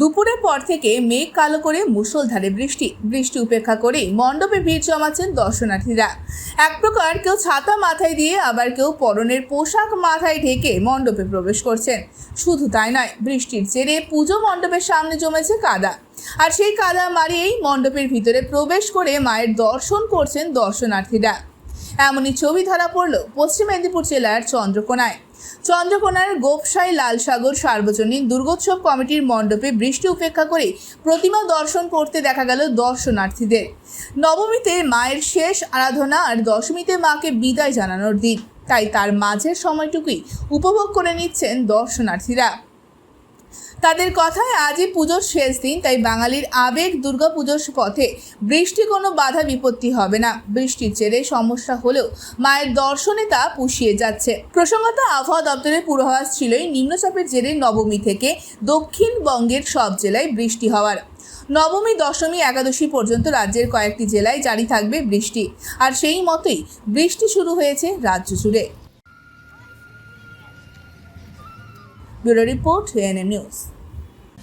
দুপুরের পর থেকে মেঘ কালো করে মুষলধারে বৃষ্টি। বৃষ্টি উপেক্ষা করেই মণ্ডপে ভিড় জমাচ্ছেন দর্শনার্থীরা। এক প্রকার কেউ ছাতা মাথায় দিয়ে আবার কেউ পরনের পোশাক মাথায় ঢেকে মণ্ডপে প্রবেশ করছেন। শুধু তাই নয়, বৃষ্টির জেরে পুজো মণ্ডপের সামনে জমেছে কাদা। আর সেই কাদা মারিয়েই মণ্ডপের ভিতরে প্রবেশ করে মায়ের দর্শন করছেন দর্শনার্থীরা। এমনই ছবি ধরা পড়ল পশ্চিম মেদিনীপুর জেলার চন্দ্রকোনায়। চন্দ্রকোনার গোপসাই লালসাগর সার্বজনীন দুর্গোৎসব কমিটির মণ্ডপে বৃষ্টি উপেক্ষা করে প্রতিমা দর্শন করতে দেখা গেল দর্শনার্থীদের। নবমীতে মায়ের শেষ আরাধনা আর দশমীতে মাকে বিদায় জানানোর দিন। তাই তার মাঝের সময়টুকুই উপভোগ করে নিচ্ছেন দর্শনার্থীরা। তাদের কথায় আজই পুজোর শেষ দিন, তাই বাঙালির আবেগ দুর্গা পুজোর পথে বৃষ্টি কোনো বাধা বিপত্তি হবে না। বৃষ্টির জেরে সমস্যা হলেও মায়ের দর্শনে তা পুষিয়ে যাচ্ছে। প্রসঙ্গত, আবহাওয়া দপ্তরের পূর্বাভাস ছিলই নিম্নচাপের জেরে নবমী থেকে দক্ষিণবঙ্গের সব জেলায় বৃষ্টি হওয়ার। নবমী, দশমী, একাদশী পর্যন্ত রাজ্যের কয়েকটি জেলায় জারি থাকবে বৃষ্টি। আর সেই মতোই বৃষ্টি শুরু হয়েছে রাজ্য জুড়ে। Bureau report ANM news.